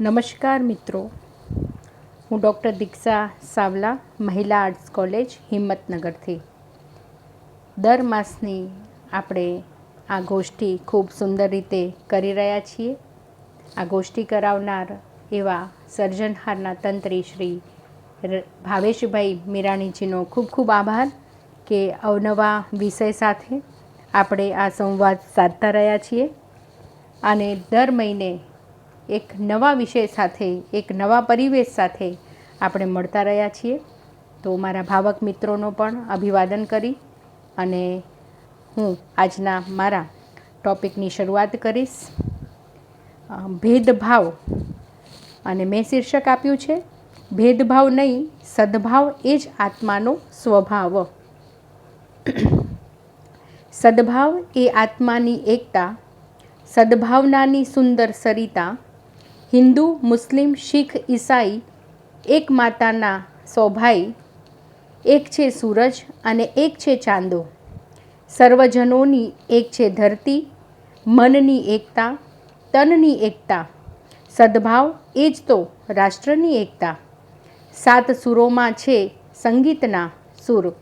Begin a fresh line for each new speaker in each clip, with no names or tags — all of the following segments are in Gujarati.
નમસ્કાર મિત્રો. હું ડૉક્ટર દીક્ષા સાવલા, મહિલા આર્ટ્સ કોલેજ, હિંમતનગરથી. દર માસની આપણે આ ગોષ્ઠી ખૂબ સુંદર રીતે કરી રહ્યા છીએ. આ ગોષ્ઠી કરાવનાર એવા સર્જનહારના તંત્રી શ્રી ભાવેશભાઈ મીરાણીજીનો ખૂબ ખૂબ આભાર કે અવનવા વિષય સાથે આપણે આ સંવાદ સાધતા રહ્યા છીએ. અને દર મહિને એક નવા વિષય સાથે, એક નવા પરિવેશ સાથે આપણે મળતા રહ્યા છીએ. તો મારા ભાવક મિત્રોનો પણ અભિવાદન કરી અને હું આજના મારા ટોપિકની શરૂઆત કરીશ. ભેદભાવ અને મેં શીર્ષક આપ્યું છે, ભેદભાવ નહીં, સદભાવ એ જ આત્માનો સ્વભાવ. સદભાવ એ આત્માની એકતા, સદભાવનાની સુંદર સરિતા હિન્દુ, મુસ્લિમ, શીખ, ઈસાઈ, એક માતાના સૌભાઈ એક છે સૂરજ અને એક છે ચાંદો. સર્વજનોની એક છે ધરતી, મનની એકતા, તનની એકતા. સદભાવ એ જ તો રાષ્ટ્રની એકતા. સાત સુરોમાં છે સંગીતના સુર.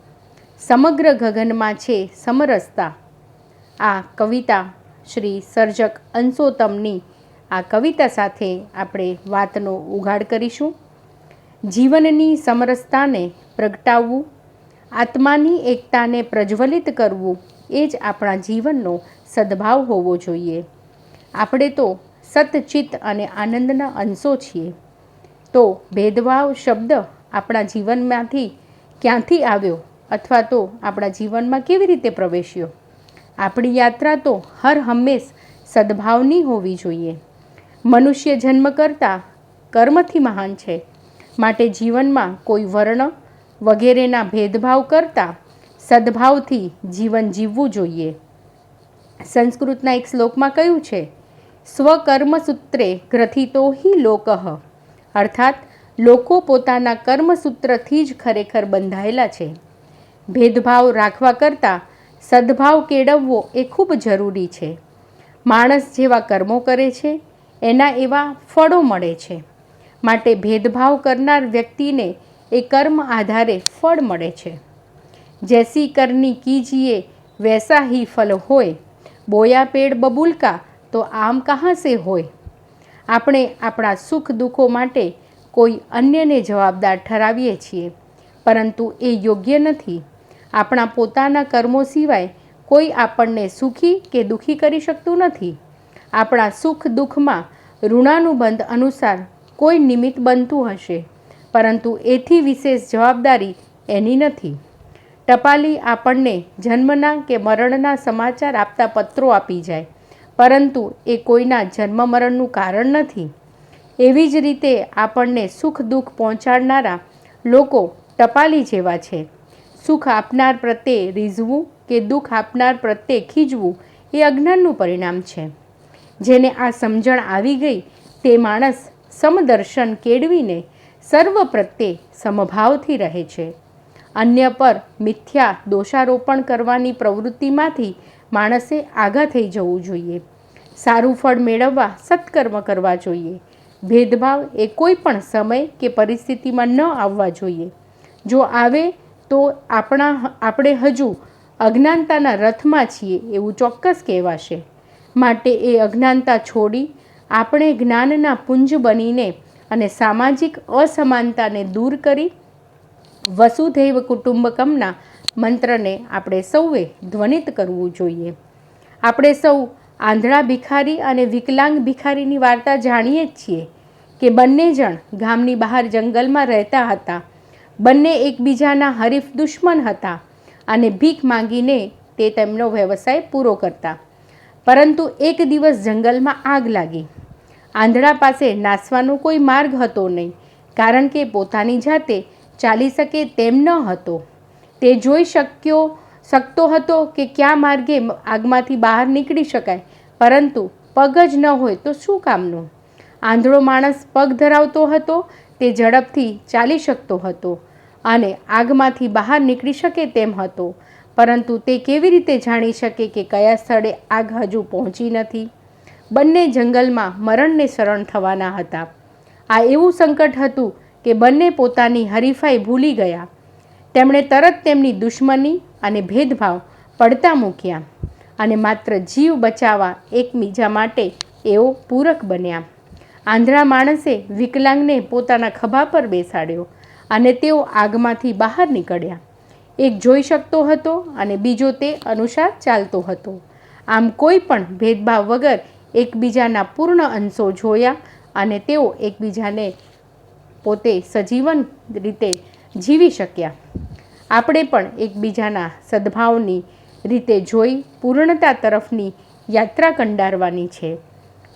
સમગ્ર ગગનમાં છે સમરસતા. આ કવિતા શ્રી સર્જક અંશોત્તમની આ કવિતા સાથે આપણે વાતનો ઉઘાડ કરીશું. જીવનની સમરસતાને પ્રગટાવવું, આત્માની એકતાને પ્રજ્વલિત કરવું એ જ આપણા જીવનનો સદભાવ હોવો જોઈએ. આપણે તો સતચિત્ત અને આનંદના અંશો છીએ. તો ભેદભાવ શબ્દ આપણા જીવનમાંથી ક્યાંથી આવ્યો અથવા તો આપણા જીવનમાં કેવી રીતે પ્રવેશ્યો? આપણી યાત્રા તો હર હંમેશ સદભાવની હોવી જોઈએ. મનુષ્ય જન્મ કરતાં કર્મથી મહાન છે. માટે જીવનમાં કોઈ વર્ણ વગેરેના ભેદભાવ કરતાં સદભાવથી જીવન જીવવું જોઈએ. સંસ્કૃતના એક શ્લોકમાં કહ્યું છે, સ્વકર્મસૂત્રે ગ્રથિતો હિ લોકઃ. અર્થાત, લોકો પોતાના કર્મસૂત્રથી જ ખરેખર બંધાયેલા છે. ભેદભાવ રાખવા કરતાં સદભાવ કેળવવો એ ખૂબ જરૂરી છે. માણસ જેવા કર્મો કરે છે એના એવા ફળો મળે છે. માટે ભેદભાવ કરનાર વ્યક્તિને એ કર્મ આધારે ફળ મળે છે. જૈસી કરની કીજીએ વૈસા હી ફલ હોય, બોયા પેડ બબુલકા તો આમ કહાં સે હોય. આપણે આપણા સુખ દુઃખો માટે કોઈ અન્યને જવાબદાર ઠરાવીએ છીએ, પરંતુ એ યોગ્ય નથી. આપણા પોતાના કર્મો સિવાય કોઈ આપણને સુખી કે દુઃખી કરી શકતું નથી. આપણા સુખ દુઃખમાં ઋણાનુબંધ અનુસાર કોઈ નિમિત્ત બનતું હશે. પરંતુ એથી વિશેષ જવાબદારી એની નથી. ટપાલી આપણને જન્મના કે મરણના સમાચાર આપતા પત્રો આપી જાય, પરંતુ એ કોઈના જન્મ મરણનું કારણ નથી. એવી જ રીતે આપણને સુખ દુઃખ પહોંચાડનારા લોકો ટપાલી જેવા છે. સુખ આપનાર પ્રત્યે રીઝવું કે દુઃખ આપનાર પ્રત્યે ખીજવું એ અજ્ઞાનનું પરિણામ છે. જેને આ સમજણ આવી ગઈ તે માણસ સમદર્શન કેળવીને સર્વ પ્રત્યે સમભાવથી રહે છે. અન્ય પર મિથ્યા દોષારોપણ કરવાની પ્રવૃત્તિમાંથી માણસે આઘા થઈ જવું જોઈએ. સારું ફળ મેળવવા સત્કર્મ કરવા જોઈએ. ભેદભાવ એ કોઈ પણ સમય કે પરિસ્થિતિમાં ન આવવા જોઈએ. જો આવે તો આપણા, આપણે હજુ અજ્ઞાનતાના રથમાં છીએ એવું ચોક્કસ કહેવાશે. માટે એ અજ્ઞાનતા છોડી આપણે જ્ઞાનના પુંજ બનીને અને સામાજિક અસમાનતાને દૂર કરી વસુધૈવ કુટુંબકમના મંત્રને આપણે સૌએ ધ્વનિત કરવું જોઈએ. આપણે સૌ આંધળા ભિખારી અને વિકલાંગ ભિખારીની વાર્તા જાણીએ જ છીએ કે બંને જણ ગામની બહાર જંગલમાં રહેતા હતા. બંને એકબીજાના હરીફ દુશ્મન હતા અને ભીખ માંગીને તે તેમનો વ્યવસાય પૂરો કરતા. પરંતુ એક દિવસ જંગલમાં આગ લાગી. આંધળા પાસે નાસવાનો કોઈ માર્ગ હતો નહીં, કારણ કે પોતાની જાતે ચાલી શકે તેમ ન હતો. તે જોઈ શક્યો, શકતો હતો કે કયા માર્ગે આગમાંથી બહાર નીકળી શકાય, પરંતુ પગ જ ન હોય તો શું કામનું? આંધળો માણસ પગ ધરાવતો હતો, તે ઝડપથી ચાલી શકતો હતો અને આગમાંથી બહાર નીકળી શકે તેમ હતો. પરંતુ તે કેવી રીતે જાણી શકે કે કયા સ્થળે આગ હજુ પહોંચી નથી? બંને જંગલમાં મરણને શરણ થવાના હતા. આ એવું સંકટ હતું કે બંને પોતાની હરીફાઈ ભૂલી ગયા. તેમણે તરત તેમની દુશ્મની અને ભેદભાવ પડતા મૂક્યા અને માત્ર જીવ બચાવવા એકબીજા માટે એઓ પૂરક બન્યા. આંધળા માણસે વિકલાંગને પોતાના ખભા પર બેસાડ્યો અને તેઓ આગમાંથી બહાર નીકળ્યા. એક જોઈ શકતો હતો અને બીજો તે અનુસાર ચાલતો હતો. આમ કોઈ પણ ભેદભાવ વગર એકબીજાના પૂર્ણ અંશો જોયા અને તેઓ એકબીજાને પોતે સજીવન રીતે જીવી શક્યા. આપણે પણ એકબીજાના સદભાવની રીતે જોઈ પૂર્ણતા તરફની યાત્રા કંડારવાની છે.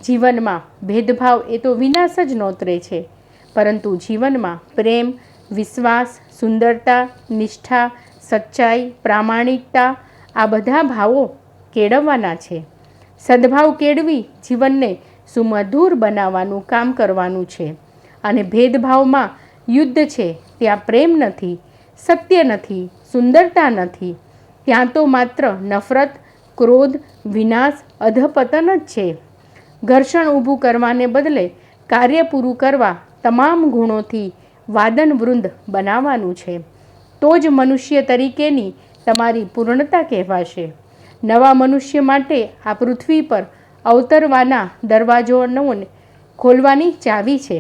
જીવનમાં ભેદભાવ એ તો વિનાશ જ નોતરે છે, પરંતુ જીવનમાં પ્રેમ, વિશ્વાસ, સુંદરતા, નિષ્ઠા સચ્ચાઈ, પ્રામાણિકતા, આ બધા ભાવો કેળવવાના છે. સદભાવ કેળવી જીવનને સુમધુર બનાવવાનું કામ કરવાનું છે. અને ભેદભાવમાં યુદ્ધ છે, ત્યાં પ્રેમ નથી, સત્ય નથી, સુંદરતા નથી. ત્યાં તો માત્ર નફરત, ક્રોધ, વિનાશ, અધપતન જ છે. ઘર્ષણ ઊભું કરવાને બદલે કાર્ય પૂરું કરવા તમામ ગુણોથી વાદન વૃંદ બનાવવાનું છે. તો જ મનુષ્ય તરીકેની તમારી પૂર્ણતા કહેવાશે. નવા મનુષ્ય માટે આ પૃથ્વી પર અવતરવાના દરવાજોને ખોલવાની ચાવી છે.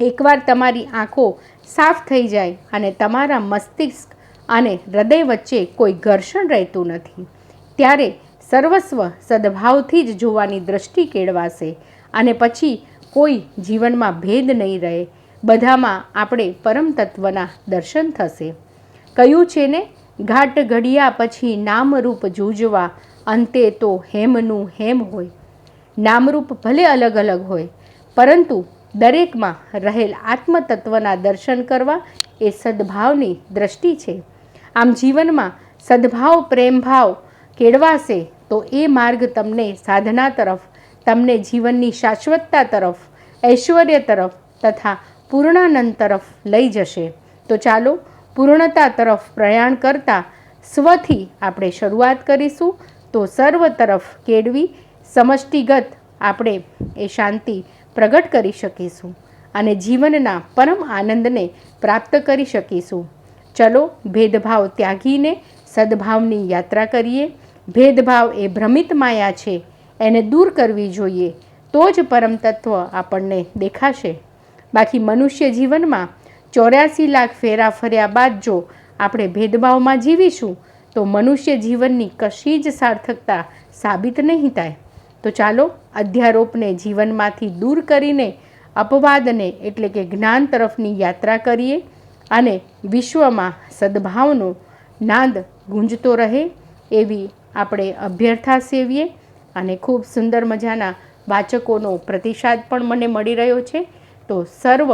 એકવાર તમારી આંખો સાફ થઈ જાય અને તમારા મસ્તિષ્ક અને હૃદય વચ્ચે કોઈ ઘર્ષણ રહેતું નથી, ત્યારે સર્વસ્વ સદભાવથી જ જોવાની દ્રષ્ટિ કેળવાશે અને પછી કોઈ જીવનમાં ભેદ નહીં રહે. બધામાં આપણે પરમ તત્વના દર્શન થશે. કયું છે ને, ઘાટ ઘડિયા પછી નામરૂપ જૂજવા, અંતે તો હેમનું હેમ હોય. નામરૂપ ભલે અલગ અલગ હોય, પરંતુ દરેકમાં રહેલ આત્મતત્વના દર્શન કરવા એ સદભાવની દ્રષ્ટિ છે. આમ જીવનમાં સદભાવ, પ્રેમભાવ કેળવાશે તો એ માર્ગ તમને સાધના તરફ, તમને જીવનની શાશ્વતતા તરફ, ઐશ્વર્ય તરફ તથા પૂર્ણાનંદ તરફ લઈ જશે. તો ચાલો પૂર્ણતા તરફ પ્રયાણ કરતા સ્વથી આપણે શરૂઆત કરીશું. તો સર્વ તરફ કેળવી, સમષ્ટિગત આપણે એ શાંતિ પ્રગટ કરી શકીશું અને જીવનના પરમ આનંદને પ્રાપ્ત કરી શકીશું. ચલો ભેદભાવ ત્યાગીને સદભાવની યાત્રા કરીએ. ભેદભાવ એ ભ્રમિત માયા છે, એને દૂર કરવી જોઈએ. તો જ પરમ તત્વ આપણને દેખાશે. બાકી મનુષ્ય જીવનમાં ચોર્યાસી લાખ ફેરા ફર્યા બાદ જો આપણે ભેદભાવમાં જીવીશું, તો મનુષ્ય જીવનની કશી જ સાર્થકતા સાબિત નહીં થાય. તો ચાલો અધ્યારોપને જીવનમાંથી દૂર કરીને અપવાદને એટલે કે જ્ઞાન તરફની યાત્રા કરીએ અને વિશ્વમાં સદભાવનો નાદ ગુંજતો રહે એવી આપણે અભ્યર્થા સેવીએ. અને ખૂબ સુંદર મજાના વાચકોનો પ્રતિસાદ પણ મને મળી રહ્યો છે. તો સર્વ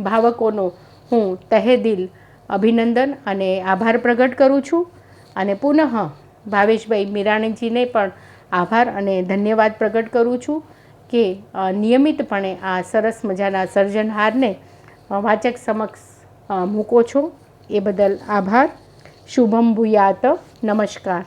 ભાવકોનો હું તહે દિલ અભિનંદન અને આભાર પ્રગટ કરું છું. અને પુનઃ ભાવેશભાઈ મીરાણીજીને પણ આભાર અને ધન્યવાદ પ્રગટ કરું છું કે નિયમિતપણે આ સરસ મજાના સર્જનહારને વાચક સમક્ષ મૂકો છો. એ બદલ આભાર. શુભમ ભૂયાત. નમસ્કાર.